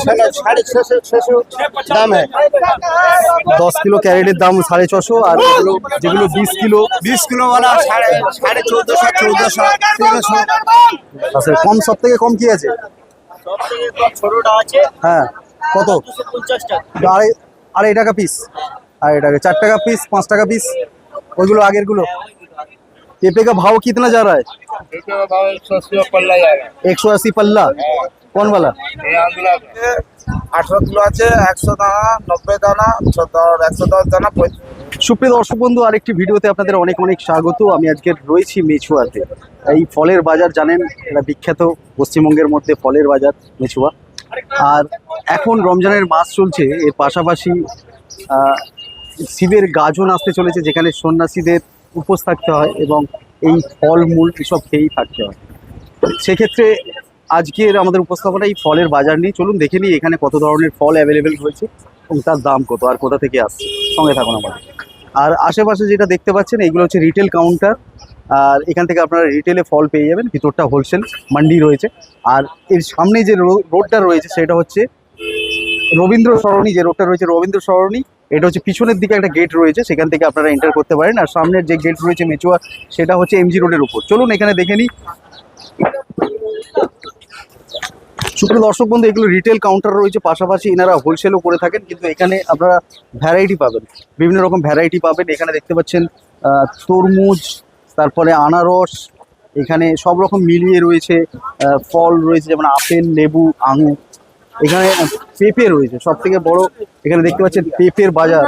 साढ़े छः सौ छः सौ दाम है দশ কিলো ক্যারেটের দাম সাড়ে ছশো আর যেগুলো যেগুলো বিশ কিলো बीस किलो वाला साढ़े साढ़े चौदह सौ चौदह सौ तेरह सौ আচ্ছা কম সব থেকে কম কি আছে ছোটটা আছে হ্যাঁ কত দুশো পঞ্চাশ টাকা আড়াই আড়াই টাকা পিস আড়াই টাকা चार টাকা পিস पाँच টাকা পিস ওইগুলো আগের গুলো पेपे का भाव कितना जा रहा है एक सौ अस्सी पल्ला কোন বলা? আঠারো কিলো আছে একশো দানা নব্বই দানা একশো দশ দানা সুপ্রিয় দর্শক বন্ধু আরেকটি ভিডিওতে আপনাদের অনেক অনেক স্বাগত। আমি আজকে রয়েছি মেছুয়াতে। এই ফলের বাজার জানেন এটা বিখ্যাত পশ্চিমবঙ্গের মধ্যে ফলের বাজার মেছুয়া। আর এখন রমজানের মাস চলছে এর পাশাপাশি শিবের গাজন আসতে চলেছে যেখানে সন্ন্যাসীদের উপোস থাকতে হয় এবং এই ফলমূল এসব খেয়েই থাকতে হয়। সেক্ষেত্রে আজকের আমাদের উপস্থাপনা এই ফলের বাজার নিয়ে। চলুন দেখে নিই এখানে কত ধরনের ফল অ্যাভেলেবেল রয়েছে এবং তার দাম কত আর কোথা থেকে আসছে। সঙ্গে থাকুন আমাদের। আর আশেপাশে যেটা দেখতে পাচ্ছেন, এগুলো হচ্ছে রিটেল কাউন্টার আর এখান থেকে আপনারা রিটেলে ফল পেয়ে যাবেন। ভিতরটা হোলসেল মান্ডি রয়েছে। আর এর সামনে যে রোডটা রয়েছে, সেটা হচ্ছে রবীন্দ্র সরণি। যে রোডটা রয়েছে রবীন্দ্র সরণি, এটা হচ্ছে পিছনের দিকে একটা গেট রয়েছে। সেখান থেকে আপনারা এন্টার করতে পারেন। আর সামনের যে গেট রয়েছে মেচুয়া সেটা হচ্ছে এমজি রোডের উপর। চলুন এখানে দেখে নিই। সুপ্রিয় দর্শক বন্ধু, এগুলো রিটেল কাউন্টার রয়েছে। পাশাপাশি এনারা হোলসেলও করে থাকেন। কিন্তু এখানে আপনারা ভ্যারাইটি পাবেন। বিভিন্ন রকম ভ্যারাইটি পাবেন। এখানে দেখতে পাচ্ছেন তরমুজ, তারপরে আনারস, এখানে সব রকম মিলিয়ে রয়েছে ফল রয়েছে, যেমন আপেল, লেবু, আঙুর। এখানে পেঁপে রয়েছে। সব থেকে বড় এখানে দেখতে পাচ্ছেন পেঁপের বাজার।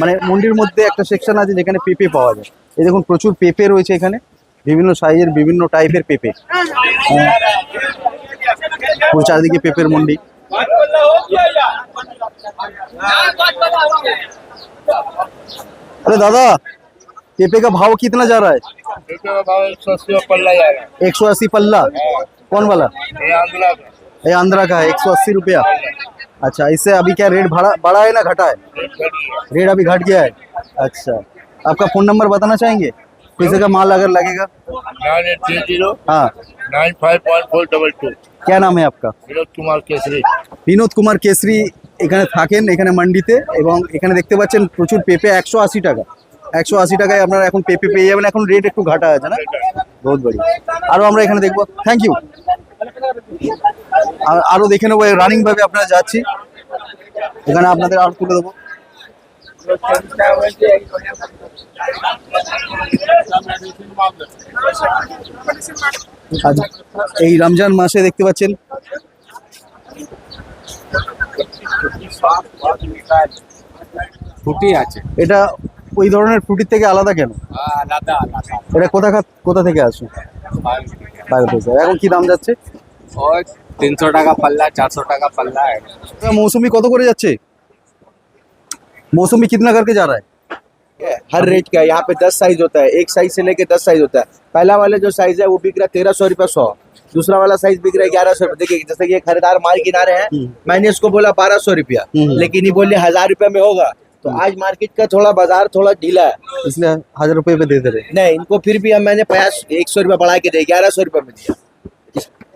মানে মন্ডির মধ্যে একটা সেকশন আছে যেখানে পেঁপে পাওয়া যায়। এই দেখুন, প্রচুর পেঁপে রয়েছে এখানে। বিভিন্ন সাইজের বিভিন্ন টাইপের পেঁপে। পুরো চারিদিকে পেঁপের মন্ডি अरे दादा पेपे का भाव कितना जा रहा है एक सौ अस्सी पल्ला जाएगा एक सौ अस्सी पल्ला कौन वाला ये आंध्रा का ये आंध्रा का है एक सौ अस्सी रुपया अच्छा इससे अभी क्या रेट बढ़ा बढ़ा है ना घटा है रेट अभी घट गया है अच्छा आपका फोन नंबर बताना चाहेंगे किसी का माल अगर लगेगा नाइन एट थ्री जीरो हाँ nine five one four double two क्या नाम है आपका विनोद कुमार केसरी বিনোদ কুমার কেসরি এখানে থাকেন এখানে মান্ডিতে এবং এখানে দেখতে পাচ্ছেন প্রচুর পেঁপে একশো আশি টাকা একশো আশি টাকায় আপনারা এখন পেঁপে পেয়ে যাবেন এখন রেট একটু ঘাটা আছে না বহুত বড়ি আরও আমরা এখানে দেখবো থ্যাংক ইউ আর আরও দেখে নেবো রানিং ভাবে আপনারা যাচ্ছি এখানে আপনাদের আরো তুলে দেবো আজ এই রমজান মাসে দেখতে পাচ্ছেন ফুটি আছে। এটা ওই ধরনের ফুটির থেকে আলাদা কেন? এটা কোথা কোথা থেকে আসে? এখন কি দাম যাচ্ছে? তিনশো টাকা পাল্লা চারশো টাকা পাল্লা। মৌসুমি কত করে যাচ্ছে? মৌসুমি কিতনা করকে যা हर रेट का है। यहाँ पे दस साइज़ होता है। एक साइज़ से लेके दस साइज़ होता है। पहला वाला जो साइज़ है वो बिक रहा है तेरह सौ रुपये सौ। दूसरा वाला साइज़ बिक रहा है ग्यारह सौ रुपये। देखिए जैसे ये खरीदार माल किनारे हैं मैंने इसको बोला बारह सौ रुपया। हम्म। लेकिन ये बोले हज़ार रुपये में होगा। तो आज मार्केट का थोड़ा बाज़ार थोड़ा ढीला है। इसलिए हज़ार रुपए में दे दे रहे नहीं इनको फिर भी हम मैंने पचास एक सौ रुपया बढ़ा के दिया ग्यारह सौ रुपये में दिया।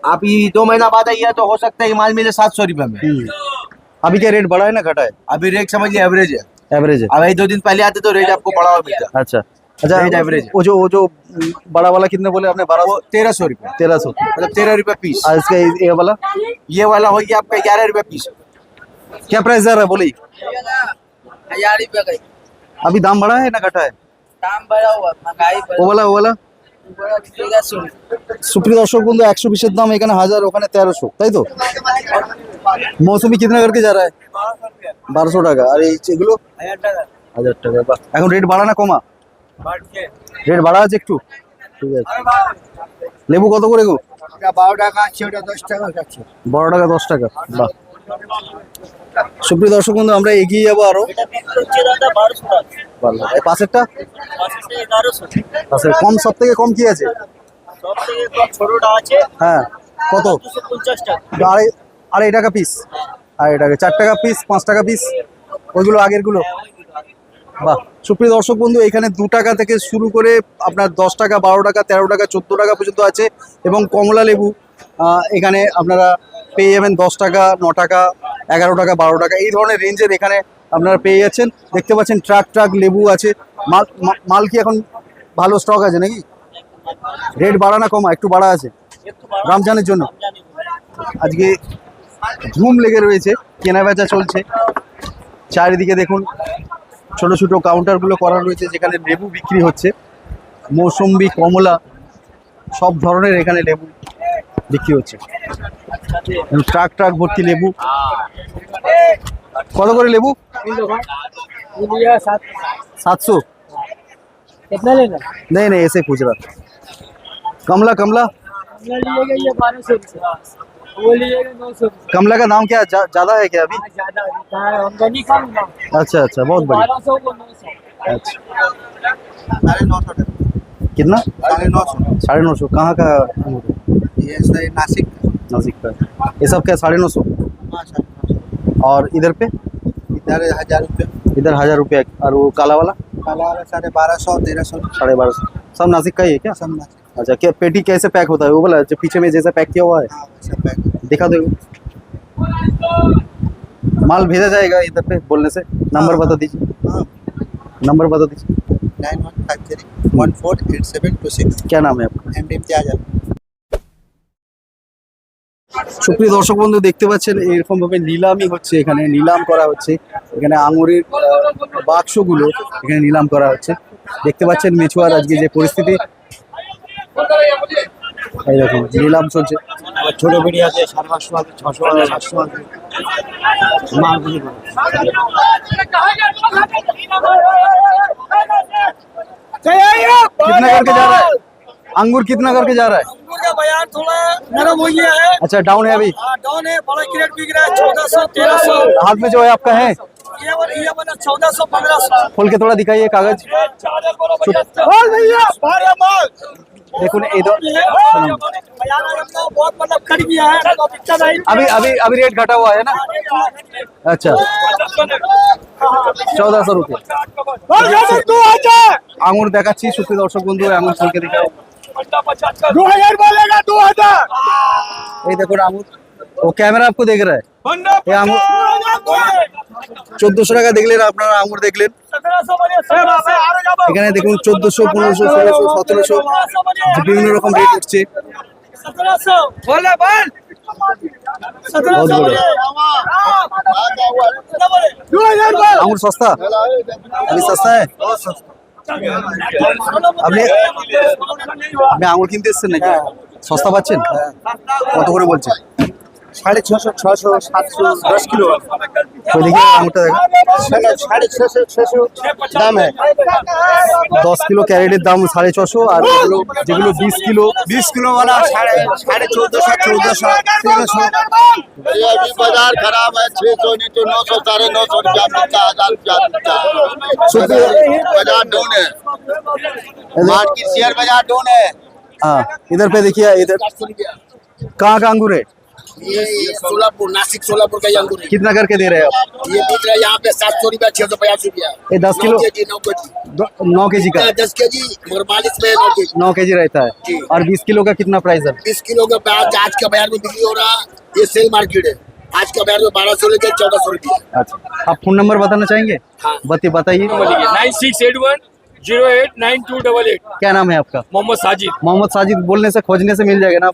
आप ये दो महीना बाद आइए तो हो सकता है ये माल मिले सात सौ रुपये में। हम्म। अभी क्या रेट बढ़ा है ना घटा है? अभी रेट समझिए एवरेज है। एवरेज है अब ये दो दिन पहले आते तो रेट आपको बढ़ा हुआ मिलता अच्छा अच्छा Rate average है। वो जो वो जो बड़ा वाला कितने बोले आपने बारह वो तेरह सौ रुपये तेरह सौ मतलब तेरह रुपये पीस और इसका ये- ये वाला ये वाला हो गया आपका ग्यारह रुपये पीस क्या प्राइस जा रहा है बोले हजार रुपया का अभी दाम बढ़ा है ना घटा है দাম বাড়া हुआ महंगाई वो वाला वो वाला बढ़ा सुन সুপ্রিয় দর্শক বন্ধু একশো বিশের দাম এখানে হাজার ওখানে তেরোশো তাই তো মৌসুমি কিতনা করকে যা রা বারোশো টাকা। আর এই এগুলো? হাজার টাকা। এখন রেট বাড়া না কমা? রেট বাড়া আছে একটু? ঠিক আছে। লেবু কত করে গো? বারো টাকা আছে ওটা দশ টাকা আছে বারো টাকা দশ টাকা বাহ। সুপ্রিয় দর্শক বন্ধু আমরা এগিয়ে যাব আরও। পাশেরটা? পাশের কম সব থেকে কম কি আছে? হ্যাঁ কত? আড়াই আড়াই টাকা পিস আড়াই টাকা। চার টাকা পিস পাঁচ টাকা পিস ওইগুলো আগেরগুলো। বাহ সুপ্রিয় দর্শক বন্ধু এখানে দু টাকা থেকে শুরু করে আপনার দশ টাকা বারো টাকা তেরো টাকা চোদ্দ টাকা পর্যন্ত আছে এবং কমলা লেবু এখানে আপনারা পেয়ে যাবেন দশ টাকা ন টাকা এগারো টাকা বারো টাকা। এই ধরনের রেঞ্জের এখানে আপনারা পেয়ে যাচ্ছেন। দেখতে পাচ্ছেন ট্রাক ট্রাক লেবু আছে। মাল মাল কি এখন ভালো স্টক আছে নাকি? রেট বাড়া না কমা একটু বাড়া আছে। রমজানের জন্য। আজকে ধুম লেগে রয়েছে কেনা বেচা চলছে চারিদিকে দেখুন ছোট ছোট কাউন্টারগুলো করা রয়েছে যেখানে লেবু বিক্রি হচ্ছে মৌসুম্বি কমলা সব ধরনের এখানে লেবু বিক্রি হচ্ছে ট্রাক ট্রাক ভর্তি লেবু কত করে লেবু सात सौ कितना लेना नहीं नहीं ऐसे पूछ रहा कमला कमला कमला का दाम क्या जा, ज़्यादा है क्या अभी? है ना अच्छा अच्छा बहुत बढ़िया। बारह सौ को नौ सौ। अच्छा। साढ़े नौ सौ कितना? साढ़े नौ सौ। साढ़े नौ सौ। कहाँ का ये नासिक नासिक का। ये सब क्या साढ़े नौ सौ? हाँ, साढ़े नौ सौ। और इधर पे? इधर हज़ार रुपये। इधर हज़ार रुपया। और वो काला वाला? काला वाला साढ़े बारह सौ तेरह सौ। साढ़े बारह सौ। सब नासिक का ही है क्या? सब नासिक। अच्छा क्या पेटी कैसे पैक होता है वो बोला जो पीछे में जैसा पैक किया हुआ है हाँ वैसा पैक दिखा दो माल भेजा जाएगा इधर पे बोलने से नंबर बता दीजिए हाँ नंबर बता दीजिए nine one five three one four eight seven two six क्या नाम है आपका एम डी इम्तियाज সুপ্রিয় দর্শক বন্ধু দেখতে পাচ্ছেন এরকম ভাবে নিলামই হচ্ছে এখানে নিলাম করা হচ্ছে এখানে আঙুরের আহ, বাক্সগুলো এখানে নিলাম করা হচ্ছে দেখতে পাচ্ছেন মেছুয়ার আজকে যে পরিস্থিতি এই দেখুন নিলাম চলছে। আছে कितना करके जा रहा है अंगूर कितना करके जा रहा है अंगूर का थोड़ा नरम हो गया है अच्छा डाउन है अभी डाउन है बड़ा क्रेट बिक रहा है चौदह सौ तेरह सौ हाथ में जो है आपका है? चौदह सौ पंद्रह सौ खोल के थोड़ा दिखाइए कागज़। भैया এই ধর- শুনুন। बहुत मतलब कट गया है तो दिक्कत आई अभी अभी अभी रेट घटा हुआ है ना अच्छा চৌদহ সौ रुपये আঙুর দেখাচ্ছি সুপ্রিয় দর্শক বন্ধু আঙুর ফুলকে দেখাও दो हजार बोलेगा दो हजार এই দেখুন আঙুর ও ক্যামেরা आपको देख रहा है ये आंगूर চোদ্দশো টাকা দেখলেন আপনারা আঙুর দেখলেন এখানে দেখুন চোদ্দশো পনেরোশো ষোলোশো সতেরোশো বিভিন্ন রকম রেট উঠছে। আঙুর সস্তা? আমি সস্তা আপনি আপনি আঙুর কিনতে এসছেন নাকি? হ্যাঁ। সস্তা পাচ্ছেন? হ্যাঁ। কত করে বলছেন? সাড়ে ছশো ছশো সাতশো দশ কিলো। सौ दस किलो তো দেখি আঙুরটা দেখা साढ़े छः सौ छः सौ दाम है দশ কিলো ক্যারেটের দাম সাড়ে ছশো আর যেগুলো যেগুলো বিশ কিলো बीस किलो वाला साढ़े साढ़े चौदह सौ चौदह सौ तेरह सौ ये अभी बाजार खराब है छह सौ नहीं तो नौ सौ साढ़े नौ सौ रुपया मिलता है हजार रुपया मिलता है बाजार बाजार डाउन है मार्केट शेयर बाजार डाउन है हाँ इधर पे देखिए इधर कहाँ का अंगूर है ये ये सोलापुर नासिक सोलापुर का ये अंगूर है कितना करके दे रहे हैं आप? ये बिक रहा है यहाँ पे सात सौ रुपया छह सौ पचास रुपया। ये 10 किलो? नौ के जी नौ के जी नौ के? जी का दस के जी मालिश में नौ के जी नौ के जी रहता है। और बीस किलो का कितना प्राइस है? बीस किलो का प्याज आज का बाज़ार में बिक्री हो रहा है ये सेल मार्केट है। आज का बाज़ार में बारह सौ लेकर चौदह सौ रुपया। अच्छा। आप फ़ोन नंबर बताना चाहेंगे? हाँ। बताइए। Nine six eight one zero eight nine two double eight क्या नाम है आपका मोहम्मद साजिद মোহাম্মদ সাজিদ বলনে সে खोजने से मिल जाएगा ना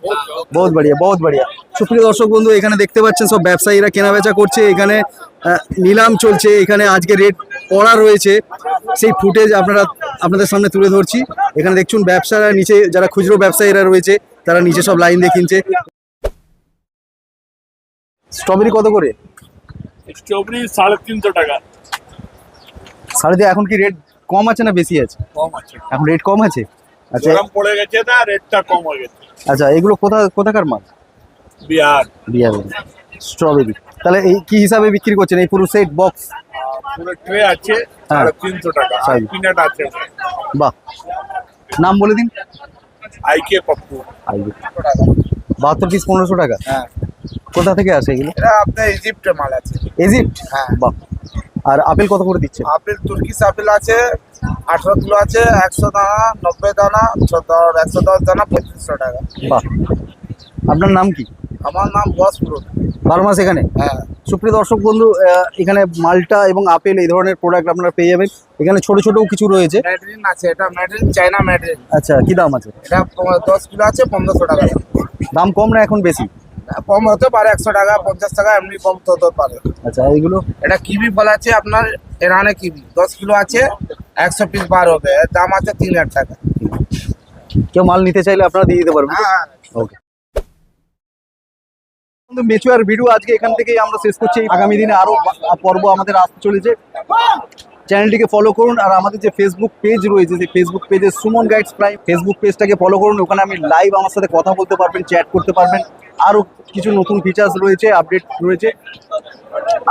बहुत बढ़िया बहुत बढ़िया সুপ্রিয় দর্শক বন্ধু এখানে দেখতে পাচ্ছেন সব ব্যবসায়ীরা কেনাবেচা করছে এখানে আহ, নিলাম চলছে এখানে আজকে রেট পড়া রয়েছে সেই ফুটেজ আপনারা আপনাদের সামনে তুলে ধরছি এখানে দেখছুন ব্যবসারা নিচে যারা খুচরো ব্যবসায়ীরা রয়েছে তারা নিচে সব লাইন দিয়ে কিনছে স্ট্রবেরি কত করে স্ট্রবেরি সাড়ে তিনশো টাকা সাড়ে দিয়ে এখন কি রেট কম আছে না বেশি আছে? কম আছে। এখন রেট কম আছে? আচ্ছা। গরম পড়ে গেছে না রেটটা কম হয়ে গেছে। আচ্ছা এগুলো কোথা কোথাকার মাল? বিহার। বিয়ার স্ট্রবেরি। তাহলে এই কি হিসাবে বিক্রি করছেন? এই পুরো সেট বক্স পুরো ট্রে আছে হ্যাঁ। সাড়ে তিনশো টাকা। সাড়ে। পিনাট আছে। বাহ। নাম বলে দিন। আইকে পপ্পু। আইবে বাহাত্তর পিস পনেরোশো টাকা? হ্যাঁ। কোথা থেকে আসে এগুলো? এটা আপনার ইজিপ্টের মাল আছে। ইজিপ্ট হ্যাঁ। বাহ। আর আপেল কত করে দিচ্ছে আপেল তুর্কিশ আপেল আছে আঠারো কিলো আছে একশো দানা নব্বই দানা একশো দশ দানা পঁয়ত্রিশশো টাকা। বাহ। আপনার নাম কি? আমার নাম বস পুরো বারো মাস এখানে? হ্যাঁ। সুপ্রিয় দর্শক বন্ধু এখানে মালটা এবং আপেল এই ধরনের প্রোডাক্ট আপনারা পেয়ে যাবেন। এখানে ছোট ছোটও কিছু রয়েছে। ম্যাডরিন আছে এটা ম্যাডরিন চাইনা ম্যাডরিন আচ্ছা কি দাম আছে? এটা দশ কিলো আছে পনেরোশো টাকা। দাম কম না এখন বেশি? কম হতে পারে একশো টাকা পঞ্চাশ টাকা এমনি কম হতে পারে। আচ্ছা এইগুলো? এটা কিবি ফল আছে আপনার এরানে কিবি দশ কিলো আছে একশো পিস বার হবে দাম আছে তিন হাজার টাকা। কেউ মাল নিতে চাইলে আপনারা দিয়ে দিতে পারবেন? হ্যাঁ ওকে বন্ধু মেচুয়ার ভিডিও আজকে এখান থেকেই আমরা শেষ করছি। আগামী দিনে আরও পর্ব আমাদের আসতে চলেছে। চ্যানেলটিকে ফলো করুন আর আমাদের যে ফেসবুক পেজ রয়েছে, সেই ফেসবুক পেজে সুমন গাইডস প্রাইম ফেসবুক পেজটাকে ফলো করুন। ওখানে আমি লাইভ আমার সাথে কথা বলতে পারবেন চ্যাট করতে পারবেন। আরও কিছু নতুন ফিচার্স রয়েছে আপডেট রয়েছে।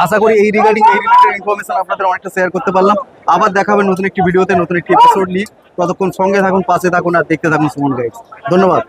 আশা করি এই রিগার্ডিং এই রিলেটেড ইনফরমেশন আপনাদের অনেকটা শেয়ার করতে পারলাম। আবার দেখাবেন নতুন একটি ভিডিওতে নতুন একটি এপিসোড নিয়ে। ততক্ষণ সঙ্গে থাকুন, পাশে থাকুন আর দেখতে থাকুন সুমন গাইডস ধন্যবাদ।